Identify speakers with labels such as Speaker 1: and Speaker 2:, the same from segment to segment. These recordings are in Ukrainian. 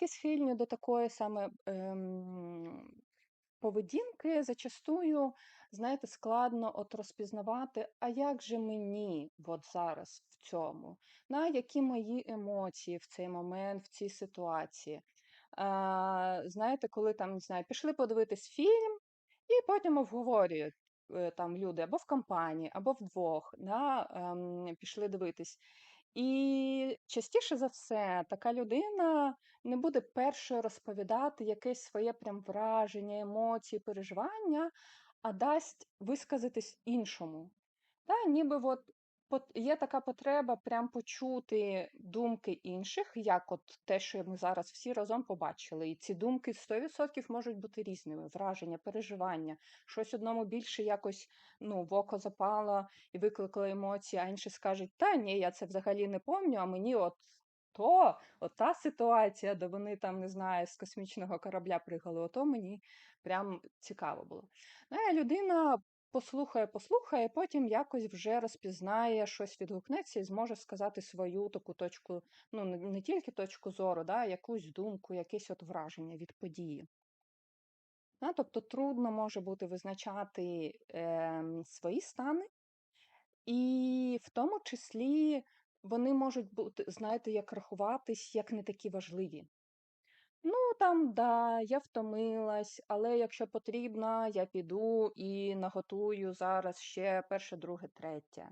Speaker 1: які схильні до такої саме, ем, поведінки, зачастую, знаєте, складно от розпізнавати, а як же мені от зараз в цьому, на які мої емоції в цей момент, в цій ситуації. А, знаєте, коли там, не знаю, пішли подивитись фільм і потім обговорюють, е, там люди або в компанії, або вдвох, да, ем, пішли дивитись. І частіше за все така людина не буде першою розповідати якесь своє прям враження, емоції, переживання, а дасть висказатись іншому. Та, ніби от є така потреба прям почути думки інших, як от те, що ми зараз всі разом побачили. І ці думки 100% можуть бути різними: враження, переживання. Щось одному більше якось ну, в око запало і викликало емоції, а інші скажуть: "Та ні, я це взагалі не помню, а мені от то, от та ситуація, де вони там, не знаю, з космічного корабля пригали, ото мені прям цікаво було". Ну, і людина послухає, послухає, потім якось вже розпізнає, щось відгукнеться і зможе сказати свою таку точку, ну, не тільки точку зору, да, якусь думку, якесь от враження від події. Да, тобто трудно може бути визначати, ем, свої стани, і в тому числі вони можуть бути, знаєте, як рахуватись як не такі важливі. Ну, там, да, я втомилась, але якщо потрібно, я піду і наготую зараз ще перше, друге, третє.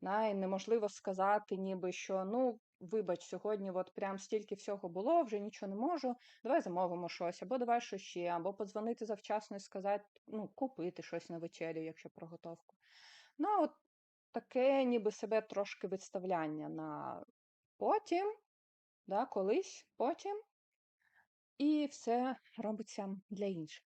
Speaker 1: Да, неможливо сказати, ніби що ну, вибач, сьогодні от прям стільки всього було, вже нічого не можу. Давай замовимо щось, або давай що ще, або подзвонити завчасно і сказати, ну, купити щось на вечерю, якщо про готовку. Ну, от таке, ніби себе трошки відставляння на потім, да, колись, потім. І все робиться для інших.